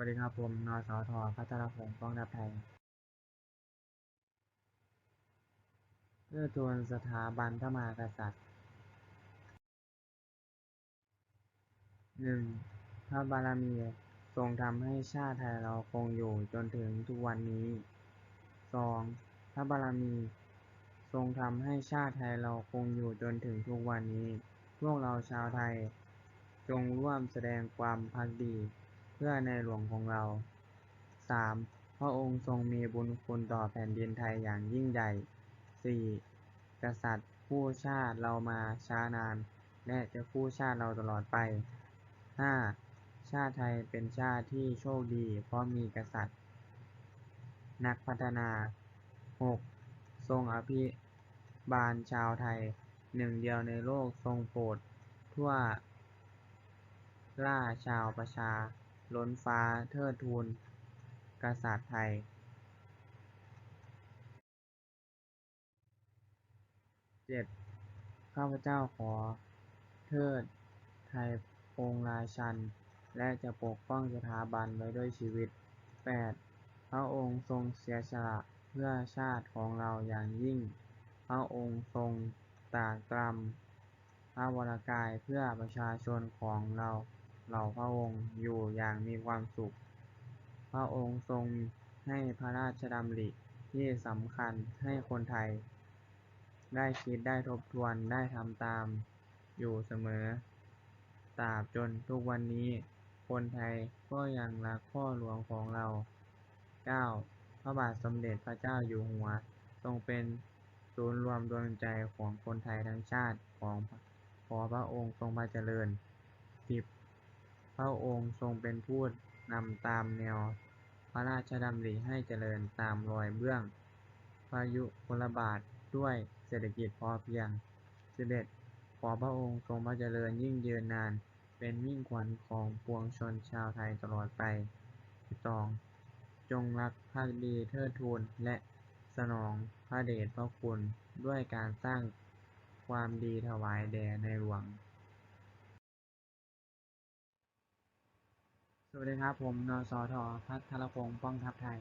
วัสดีครับผมนสท.พัทรพงษ์ป้องทัพไทยเทิดทูนสถาบันพระมหากษัตริย์หนึ่งพระบารมีทรงทำให้ชาติไทยเราคงอยู่จนถึงทุกวันนี้สองพระบารมี ทรงทำให้ชาติไทยเราคงอยู่จนถึงทุกวันนี้ พวกเราชาวไทย จงร่วมแสดงความภักดี พื่อในหลวงของเราสามพระองค์ทรงมีบุญคุณต่อแผ่นดินไทยอย่างยิ่งใหญ่สี่กษัตริย์คู่ชาติเรามาช้านาน และจะคู่ชาติเราตลอดไปห้าชาติไทยเป็นชาติที่โชคดีเพราะมีกษัตริย์ นักพัฒนาหกทรงอภิบาลชาวไทยหนึ่งเดียวในโลกทรงโปรดทั่วล่าชาวประชา ล้นฟ้าเทิดทูนกษัตริย์ไทยเจ็ดข้าพเจ้าขอ เทิดไทยองค์ราชัน และจะปกป้องสถาบันไว้ด้วยชีวิตแปดพระองค์ทรงเสียสละเพื่อชาติของเราอย่างยิ่ง พระองค์ทรงตากตรำพระวรกายเพื่อประชาชนของเรา เหล่าพระองค์อยู่อย่างมีความสุข พระองค์ทรงให้พระราชดำริที่สำคัญให้คนไทย ได้คิดได้ทบทวนได้ทำตามอยู่เสมอตราบจนทุกวันนี้ คนไทยก็ยังรักพ่อหลวงของเราเก้าพระบาทสมเด็จพระเจ้าอยู่หัว ทรงเป็นศูนย์รวมดวงใจของคนไทยทั้งชาติของขอพระองค์ทรงพระเจริญสิบ พระองค์ทรงเป็นผู้นำตามแนวพระราชดำริให้เจริญตามรอยเบื้องพระยุคลบาทด้วยเศรษฐกิจพอเพียงสิบเอ็ดขอพระองค์ทรงพระเจริญยิ่งยืนนาน เป็นมิ่งขวัญของปวงชนชาวไทยตลอดไปสิบสองจงรักภักดีเทิดทูนและสนองพระเดชพระคุณด้วยการสร้างความดีถวายแด่ในหลวง วัสดีครับ ผม นสท.พัทรพงศ์ ป้องทัพไทย